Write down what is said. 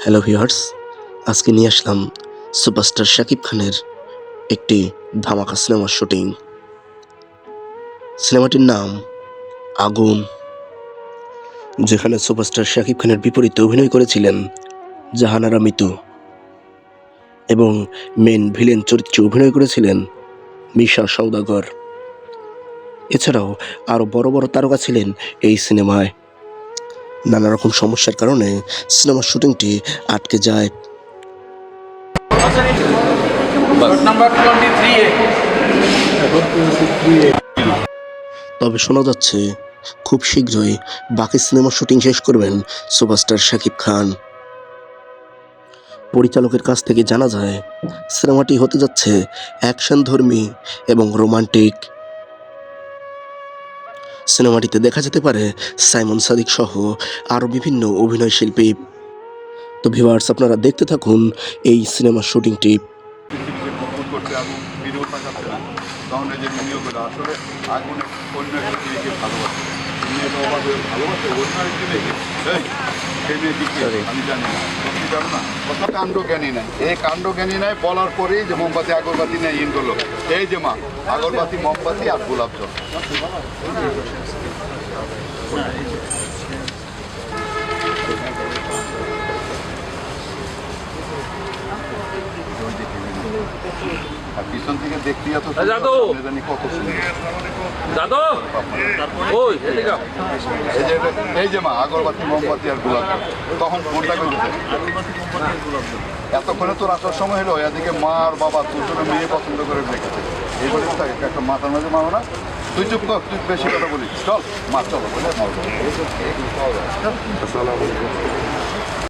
Hello viewers আজকে নিয়ে আসলাম superstar Shakib খানের একটি ধামাকা সিনেমার শুটিং সিনেমাটির নাম আগুন, যেখানে সুপারস্টার শাকিব খানের বিপরীতে অভিনয় করেছিলেন জাহানারা মিতু এবং মেন ভিলেন চরিত্রে অভিনয় করেছিলেন মিশা সৌদাগর এছাড়াও আরও বড় বড় তারকা ছিলেন এই সিনেমায় নানা রকম সমস্যার কারণে সিনেমার শুটিংটি আটকে যায়। তবে শোনা যাচ্ছে, খুব শীঘ্রই বাকি সিনেমার শুটিং শেষ করবেন সুপারস্টার শাকিব খান। পরিচালকের কাছ থেকে জানা যায়, সিনেমাটি হতে যাচ্ছে অ্যাকশন ধর্মী এবং রোমান্টিক। সিনেমাটিতে দেখা যেতে পারে সাইমন সাদিক সহ আরও বিভিন্ন অভিনয় শিল্পী। তো ভিভার্স আপনারা দেখতে থাকুন এই সিনেমার শুটিংটি। ভালোবাসে ভালোবাসে কত কাণ্ড জ্ঞানী নাই। এই কাণ্ড জ্ঞানী নাই বলার পরেই যে মোমবাতি আগরবাতি নেই ইন করল। এই যে মা আগরবাতি মোমবাতি আর গোলাপ জল। আর পিছন থেকে দেখতে জানি কত সুন্দর। দাদু! ওই এই যে এই যে মা আগরবাতি মোমবাতি আর গোলাপ তখন ফোনটা এতক্ষণে তোর আসার সময় হলো এদিকে মা আর বাবা দুজনে মেয়ে পছন্দ করে রেখেছে এইবারে থাকে একটা মাথার মাঝে মারো না। তুই চুপ কর তুই বেশি কথা বলিস। চল মা চলো। বলে